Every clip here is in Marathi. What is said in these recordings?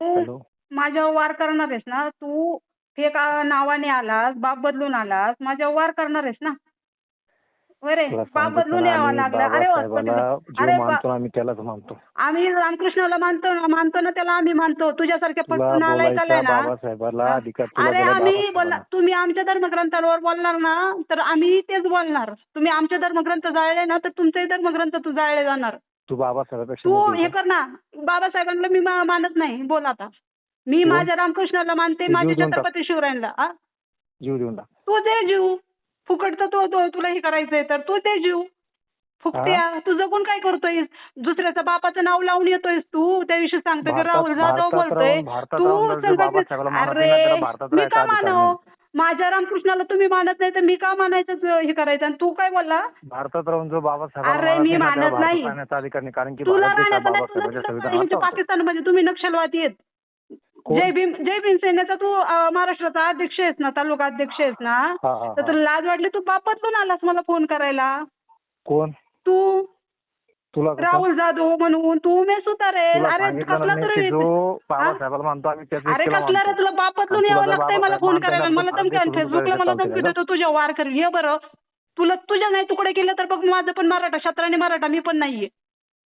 तू माझ्यावर वार करणार आहेस ना? तू फेक नावाने आलास बाप बदलून आलास माझ्यावर वार करणार आहेस ना? होय रे तुला बाप बदलून यावं लागलं. अरे अरे मानतो आम्ही त्यालाच मानतो. आम्ही रामकृष्णाला मानतो ना मानतो ना त्याला आम्ही मानतो. तुझ्यासारख्या पटकन आलाय ना अरे आम्ही. बोलला तुम्ही आमच्या धर्मग्रंथावर बोलणार ना तर आम्ही तेच बोलणार. तुम्ही आमचे धर्मग्रंथ जाळले ना तर तुमचे धर्मग्रंथ तू जाळले जाणार. तू बाबासाहेबापेक्षा तू मोठी हे? कर ना. बाबासाहेबांना मी मा- मानत नाही. बोल आता. मी? माझ्या रामकृष्णाला मानते माझ्या जीव देऊन टाक. छत्रपती शिवरायांना. आ? जीव देऊन टाक. तू दे जीव. फुकटचं तो तो तुला हे करायचंय तर तू दे जीव. फुकट्या तू जगून काय करतोयस? दुसऱ्याच्या बापाचं नाव लावून येतोयस तू? त्याविषयी सांगतो की भारतात- राहुल जाधव भारतात बोलतोय. राहून- भारतात तू राहून जर संघटनेत- बाबासाहेबाला मानत नाही ना, त्याला अरे भारतात मी राहायचा का अधिकार मानव? नाही. माझ्या रामकृष्णाला तुम्ही मानत नाही तर मी का मानायचं हे करायचं आणि तू काय बोलला भारतात राहून जो बाबासाहेबाला अरे, मी मानत नाही. कारण की तुला राहण्याचं नाही संविधानात म्हणजे. पाकिस्तानमध्ये तुम्ही नक्षलवादी आहेत? जय भीम जय भीम सेनेचा तू महाराष्ट्राचा अध्यक्ष आहेस ना तालुका अध्यक्ष आहेस ना तर. तुला लाज वाटली तू बापत पण आलास मला फोन करायला कोण तू तुला? राहुल जाधव म्हणून तू मे सुतारे. तुला अरे सांगितलं कसला ना मी तरी जो बाबासाहेबाला मानतो आम्ही त्याच अरे व्यक्तीला कसला रे मानतो. तुला बापातून आणि तुला यावं जर लागतंय मला बाबासाहेब फोन मानता करायला. मला तर धमकी भारतीय फेसबुकला मला धमकी देतो तुझ्या वार कर ये बरं. तुला तुझ्या नाही तुकडे केलं तर बघ माझं पण मराठा शत्राने मराठा मी पण नाहीये.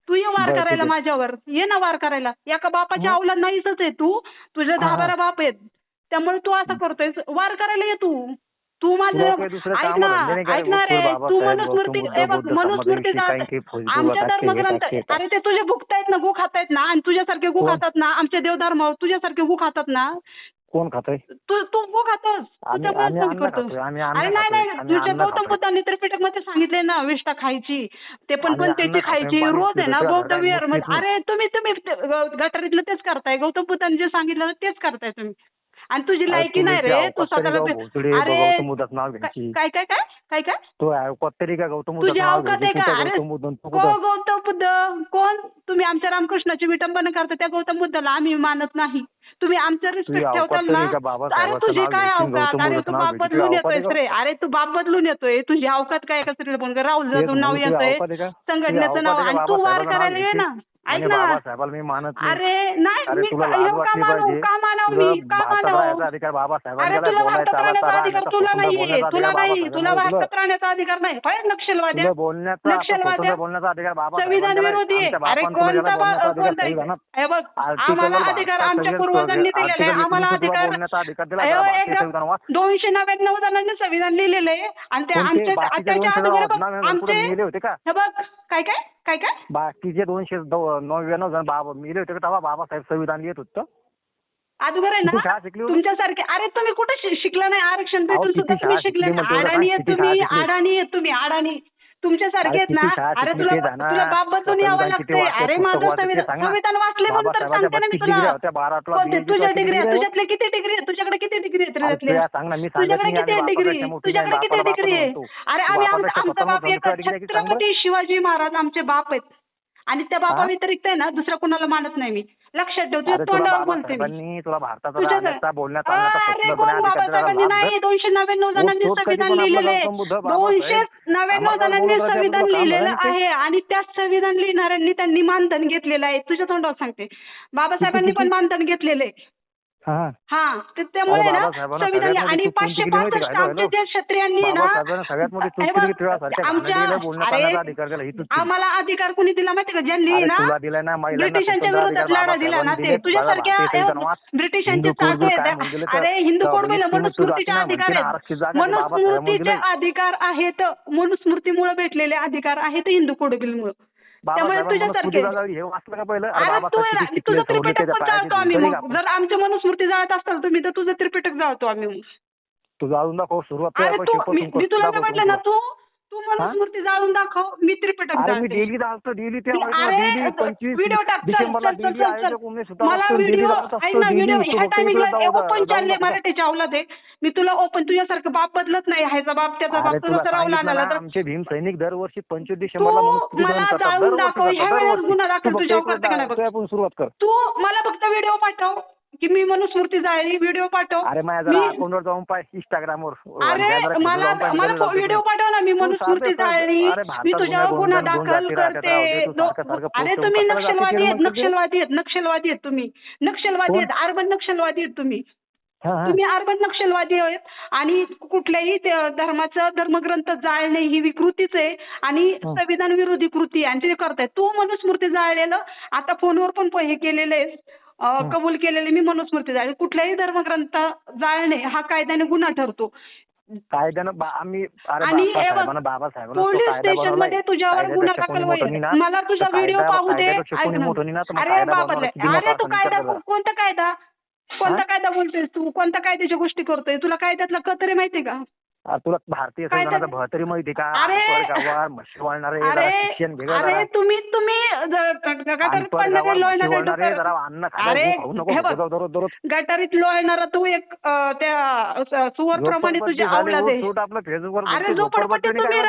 तू ये वार करायला आहे. माझ्यावर. ये ना वार करायला. एका बापाच्या? अवलाद नाहीच आहे तू. तुझे दहा. बारा बाप आहेत. त्यामुळे तू असं करतोय वार करायला ये तू. तू माझं ऐक ना ऐक ना? रे तू गौतम मनुस्मृती बुद्ध, हे बघ आमच्या धर्मग्रंथ अरे ते तुझे भुकतायत ना गु खातायत ना आणि तुझ्यासारखे गु? खातात ना आमचे देवधर्म तुझ्यासारखे गु खातात ना. कोण खातंय? तू तू गु खातोस अरे नाही नाही तुझ्या गौतम. बुद्धांनी त्रिपिटकमध्ये सांगितले ना विष्ठा खायची. ते पण पण त्याची खायची. रोज आहे ना घरात विहार अरे तुम्ही तुम्ही गटारीतलं तेच करताय. गौतम बुद्धांनी जे सांगितलं तेच करताय तुम्ही. आणि तुझी लायकी नाही रे. तू स्वतःला अरे काय काय काय काय काय? तुझी अवकात आहे का अरे गौतम बुद्ध कोण? तुम्ही आमच्या रामकृष्णाची विटंबना करता त्या गौतम बुद्धाला आम्ही मानत नाही. तुम्ही आमचं रिस्पेक्ट ठेवताल ना. अरे तुझी काय अवकात? अरे तू बाप बदलून येतोयस आहे रे अरे तू बाप बदलून येतोय. तुझी अवकात काय कसं बोल राहुल जाधव नाव येतंय. संघटनेचं नाव आणि तू वार करायला ये? ना. ऐक ना. बाबासाहेबाला मी मानत नाही. अरे नाही अरे मी तुला का लाज ह्यो का वाटली मानव पाहिजे? का मानव तुला मी का मानव? अधिकार अरे बाबासाहेबांना तुला बोलायचा राहण्याचा अधिकार तुला बोलण्याचा तुला अधिकार नाही तुला राहण्याचा अधिकार नाही. बोलण्याचा अधिकार संविधान विरोधी? आहे अरे कोणता बा- कोणता हे बघ आम्हाला अधिकार आमच्या पूर्वजांनी दिलेला आहे. Article आम्हाला अधिकार एकदा. दोनशे नव्याण्णव जणांनी संविधान लिहिलेलं आहे. आणि ते आमच्या अगोदर बघ, पुढे आमचे होते का? हे बघ काय काय? काय काय बाकीचे दोनशे दो- नव्याण्णव जण बाबा मेले होते तेव्हा बाबासाहेब संविधान लिहित होतं अगोदर आहे किती ना शाळा शिकली होती? तुमच्यासारखे अरे तुम्ही कुठे शिकला नाही आरक्षण अहो, भेटून किती सुद्धा तुम्ही शाळा शिकले शिकली नाही. म्हणतो अडाणी किती तुम्ही शिकली? अडाणी आहेत तुम्ही अडाणी तुमच्यासारखे आहेत ना? अरे तुला बाप बदलून यावं लागतंय. अरे माझं संविधान. संविधान वाचले म्हणून तर सांगते ना मी तुला. कोणते? तुझ्या डिग्री आहे. तुझ्यातले किती डिग्री आहे तुझ्याकडे किती डिग्री आहेत? अरे त्यातले तुझ्याकडे किती डिग्री? तुझ्याकडे किती डिग्री आहे. अरे आम्ही आमचा बाप म्हणतो, एक तुला डिग्री किती सांग बरं? छत्रपती शिवाजी महाराज आमचे बाप आहेत. आणि त्या हा? व्यतिरिक्त आहे ना दुसऱ्या कोणाला मानत नाही मी. लक्षात ठेव तुझ्या तोंडावर बोलते मी. तुला भारताचा बोलण्याचा नाही. दोनशे नव्याण्णव जणांनी संविधान लिहिलेलं आहे दोनशे नव्याण्णव जणांनी संविधान लिहिलेलं? आहे आणि त्याच संविधान लिहिणाऱ्यांनी त्यांनी मानधन घेतलेलं आहे. तुझ्या तोंडावर सांगते. बाबासाहेबांनी पण मानधन घेतलेलं आहे. हा हा तर त्यामुळे ना संविधान आणि पाचशे पासष्ट का? आमचे हॅलो? जे क्षत्रियांनी ना आमच्या. आम्हाला अधिकार कुणी दिला माहिती का ज्यांनी ना ब्रिटिशांच्या विरोधात लढा दिला ना ते. तुझ्यासारख्या. ब्रिटिशांचे काय आहेत अरे हिंदू कोड तीन तुझं मनुस्मृतीचे अधिकार आहेत मनुस्मृतीचे. अधिकार आहेत मनुस्मृतीमुळे भेटलेले अधिकार आहेत हिंदू कोड बिलमुळे हे वाचलं का पहिलं तू तुझं. जर आमची मनुस्मृती जाळत असाल तुम्ही तर तुझं त्रिपिटक जाळतो आम्ही मग तू जाळून दाखव सुरुवात तू मी तुला म्हटलं ना तुमचं. तू तू मनुस्मृती जाळून दाखव मी त्रिपिटक अरे मी जाळते डेली जाळतो डेली ते अरे, पंचवीस व्हिडिओ टाक चल, डिसेंबरला चल, चल, डेली चल, आयोजक चल. उमेश होता मला व्हिडिओ ऐक ना व्हिडिओ ह्या टायमिंगला ओपन चालले. मराठीच्या अवलाद आहे मी तुला ओपन तुझ्यासारखं बाप बदलत नाही ह्याचा बाप त्याचा बाप तुझा आणाला ना, तर आमचे भीम सैनिक दरवर्षी पंचवीस तू डिसेंबरला मला दहन करतात. जाळून दरवर्षी दाखव करतात, ह्या वेळेस दरवर्षी. गुन्हा तू दाखल तुझ्यावर करते का नाही बघ आपण सुरुवात कर तू मला फक्त व्हिडिओ पाठव की मी मनुस्मृती जाळली व्हिडिओ पाठव. अरे माझ्या जरा मी- अकाउंटवर जाऊन पाय इंस्टाग्रामवर अरे मला मला व्हिडिओ पाठव ना मी मनुस्मृती जाळली मी तुझ्यावर गुन्हा दाखल करते. अरे तुम्ही नक्षलवादी आहेत नक्षलवादी आहेत नक्षलवादी आहेत तुम्ही. नक्षलवादी आहेत अर्बन नक्षलवादी आहेत तुम्ही. तुम्ही अर्बन नक्षलवादी आहेत. आणि कुठल्याही धर्माचं धर्मग्रंथ जाळणे ही विकृतीच आहे. आणि हं. संविधान विरोधी कृती आहे. आणि ते करताय तू मनुस्मृती जाळलेलं आता फोनवर पण प- हे केलेलं आहे. कबूल केलेले मी मनुस्मृती जाळली कुठल्याही धर्मग्रंथ जाळणे हा कायद्याने गुन्हा ठरतो कायद्यानं बा- आम्ही अरे आणि हे बघ, बाबासाहेबांना बाबासाहेबांना तो पोलीस कायदा स्टेशनमध्ये. तुझ्यावर गुन्हा कायद्यापेक्षा दाखल मोठं होईल नाही ना. मला तुझा तर व्हिडिओ कायदा- पाहू दे कायद्यापेक्षा कोणी ऐक ना. मोठं नाही ना, तर मग अरे कायदा बाबा किती अरे मोठा तू असेल कायदा करा. कोणता कायदा कोणता? कायदा बोलतोयस तू कोणत्या कायद्याच्या गोष्टी करतोय तुला कायद्यातला कतरी माहितीये का तुला भारतीय संविधानाचा भहतरी माहिती का? स्वर्गावर म्हशी वळणारे जरा शिक्षण घे अरे. तुम्ही तुम्ही वळणारे जरा अन्न खायला अरे खाऊ नको हे बघ, दररोज दररोज दररोज गटारीत लोळणारा तू एक त्या स- सुअरप्रमाणे झोपडपट्टी तुझ्या सूट आपलं फेसबुकवर अरे झोपडपट्टी तुम्ही?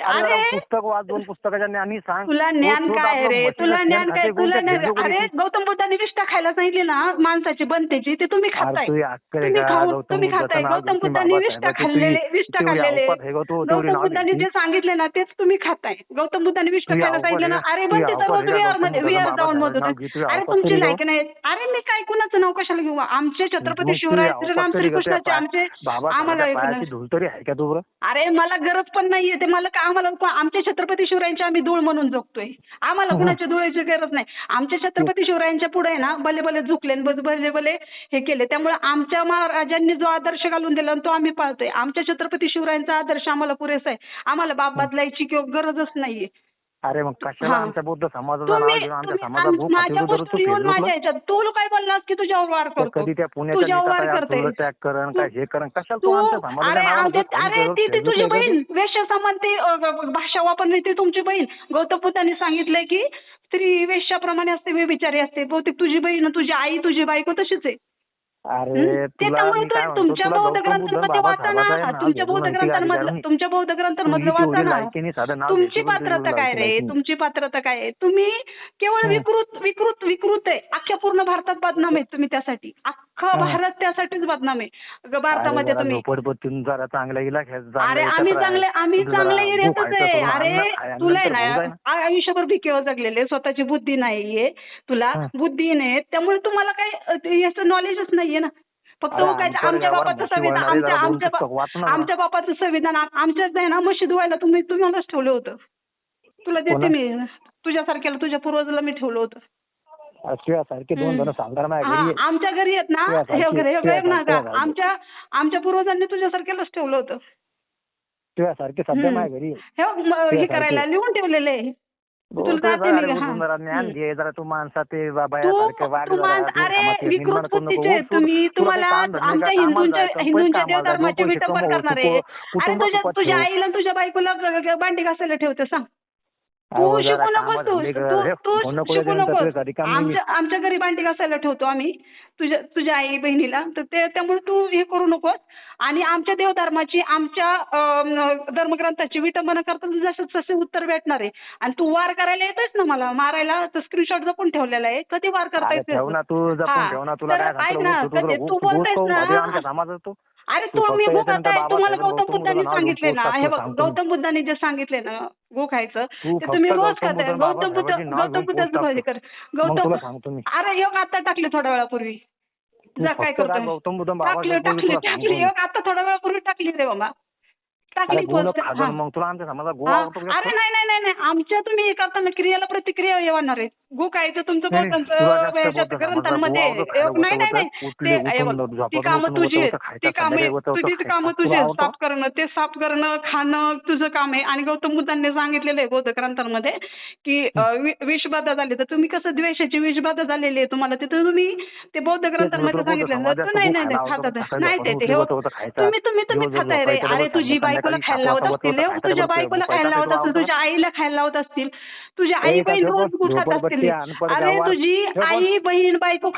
अरे पुस्तक वाच दोन पुस्तकाच्या ज्ञानी सांग. तुला तो ज्ञान काय रे? तुला ज्ञान काय? तुला अरे. गौतम बुद्धांनी विष्ठा खायला सांगितली ना माणसाची बनतेची ते तुम्ही खाताय. तुम्ही खाताय. गौतम बुद्धांनी. विष्ठा खाल्लेले विष्ठा तेवढी खाल्लेले अवकात आहे. का? तू तेवढी गौतम बुद्धांनी. जे सांगितले ना तेच तुम्ही खाताय. गौतम बुद्धांनी तुझी खायला सांगितलं ना? अरे तर आहे का? विहारमध्ये विहार जाऊन मधून अरे तुमची लायक नाही. अरे मी काय कुणाचं नाव कशाला घेऊ? आमचे छत्रपती शिवराय श्रीराम? श्रीकृष्णाचे आमचे आम्हाला तू अरे मला गरज पण नाहीये ते. मला का आम्हाला आमच्या छत्रपती शिवरायांची आम्ही धूळ म्हणून जगतोय. आम्हाला कुणाच्या धुळेची गरज नाही. आमच्या छत्रपती शिवरायांच्या पुढे ना भले भले झुकले भले भले हे केले. त्यामुळे आमच्या महाराजांनी जो आदर्श घालून दिला तो आम्ही पाळतोय. आमच्या छत्रपती शिवरायांचा आदर्श आम्हाला पुरेसा आहे. आम्हाला बाप बदलायची किंवा गरजच नाहीये. अरे मग कशाला हा. आमच्या बौद्ध समाजाचं नाव तुम्ही घेऊन आमच्या तुम्ही समाजात आम- भूक माझ्या तू गोष्टी येऊन माझ्या फेसबुकला ह्याच्यात तू काय बोललास की तुझ्यावर वार तर करतो? कधी त्या पुण्याच्या तुझ्यावर वार नेत्याचा करते तुला टॅग करण काय हे करण? कशाला तू तू आमच्या अरे आमच्या- ती ती तुझी बहीण? वेश्या समानते अ, ग- भाषा वापरली ती तुमची बहीण. गौतम बुद्धांनी सांगितलंय की स्त्री वेश्याप्रमाणे असते व्यभिचारी असते. बहुतेक तुझी बहीण तुझी आई तुझी बायको तशीच आहे. अरे हं? ते तुला त्यामुळे मी काय तू- म्हणतो तुमच्या बौद्ध ग्रंथांमध्ये वाचा ना. आहे तुमच्या बौद्ध ग्रंथांमधलं तुमच्या बौद्ध ग्रंथांमधलं वाचा ना. नाही, तुमची पात्रता काय रे? नाही. तुमची पात्रता काय? आहे तुम्ही केवळ. विकृत विकृत विकृत आहे. अख्ख्या पूर्ण भारतात बदनाम आहेत तुम्ही त्यासाठी. अख्खा. भारत त्यासाठीच बदनाम आहे. भारतामध्ये तुम्ही झोपडपट्टीतून जरा चांगल्या अरे आम्ही. चांगले आम्ही चांगल्या एरियातच आहे. अरे तुला आहे आहे ना आयुष्यभर भिकेवर जगलेले. स्वतःची बुद्धी नाहीये. तुला. बुद्धी नाही त्यामुळे तुम्हाला काही याचं नॉलेजच नाहीये ना फक्त आमच्या बापाचं संविधान आमच्या आमच्या. आमच्या बापाचं संविधान आमच्याच आहे ना म्हशी धुवायला तुम्ही तुम्हालाच ठेवलं होतं तुला देते? मी तुझ्यासारख्याला तुझ्या पूर्वजाला मी ठेवलं होतं दोन. जण सांगणार आमच्या घरी आहेत ना हे हे ना का आमच्या आमच्या पूर्वजांनी तुझ्यासारख्यालाच ठेवलं होतं तुझ्यासारखे सध्या हं. माझ्या घरी. करायला लिहून ठेवलेलं आहे हो, हा. ज्ञान हं. घे जरा तू माणसात ते बाबा माणस- उठ, तुम्ही तुम्हाला आमच्या हिंदूंच्या हिंदूंच्या देवधर्माची जायचं, विटंबन करणारे कमवू, अरे तुझ्या. आईला तुझ्या बायकोला भांडी घासायला ठेवते सांग तू शिकू नकोस तू. तू हे, शिकू नकोस. आमच्या आमच्या घरी भांडी घासायला ठेवतो आम्ही तुझ्या तुझ्या आई बहिणीला तर ते त्यामुळे तू हे करू नकोस आणि आमच्या देवधर्माची आमच्या धर्मग्रंथाची विटंबना करताना जसं तसे उत्तर भेटणार आहे. आणि तू वार करायला येतोस ना मला? मारायला तर स्क्रीनशॉट जपून ठेवलेला आहे. कधी वार करता येते ठेव ना तू जपून. ठेव ना तुला तर काय ऐक ना, तू कधी ऊस- तू खाऊ ना, अरे तू मी गो याच्यानंतर खाताय बाबा तुम्हाला गौतम बुद्धांनी सांगितले ना हे बघ. गौतम बुद्धांनी जे सांगितले ना गो खायचं तू तुम्ही रोज खाताय गौतम बुद्ध गौतम बुद्धाचं पोट भजी टाकतो. कर गौतम अरे योग आता टाकली थोड्या वेळापूर्वी. तू जा काय करतोय? गौतम बुद्ध टाकली टाकली तुला टाकली. आता थोड्या वेळापूर्वी टाकली रे बाबा. टाकली अरे तुला नाही नाही नाही नाही. आमच्या तुम्ही हे करताना क्रियाला प्रतिक्रिया येणार आहे गो खायचं तुमचं बौद्धांचं ग्रंथांमध्ये नाही नाही ते ती कामं तुझी ती कामे संध्याकाळी होतं, तुझी होतं, कामं. तुझी? साफ करणं ते साफ करणं खाणं तुझं काम आहे. आणि गौतम बुद्धांनी सांगितलेलं आहे बौद्ध ग्रंथांमध्ये की विषबाधा झाली. तर तुम्ही कसं द्वेषाची विषबाधा झालेली आहे तुम्हाला? तिथं तुम्ही ते बौद्ध ग्रंथांमध्ये सांगितलं तू नाही नाही खातात नाही ते ते हे. तुम्ही तुम्ही तुम्ही खाताय रे. अरे तुझी बायकोला खायला लावत असतील हे, तुझ्या बायकोला खायला लावत तुला असतील? तुझ्या आईला खायला लावत असतील तुझ्या ए, आई बहीण रोज गुठात असतील अरे. तुझी. आई बहीण बायको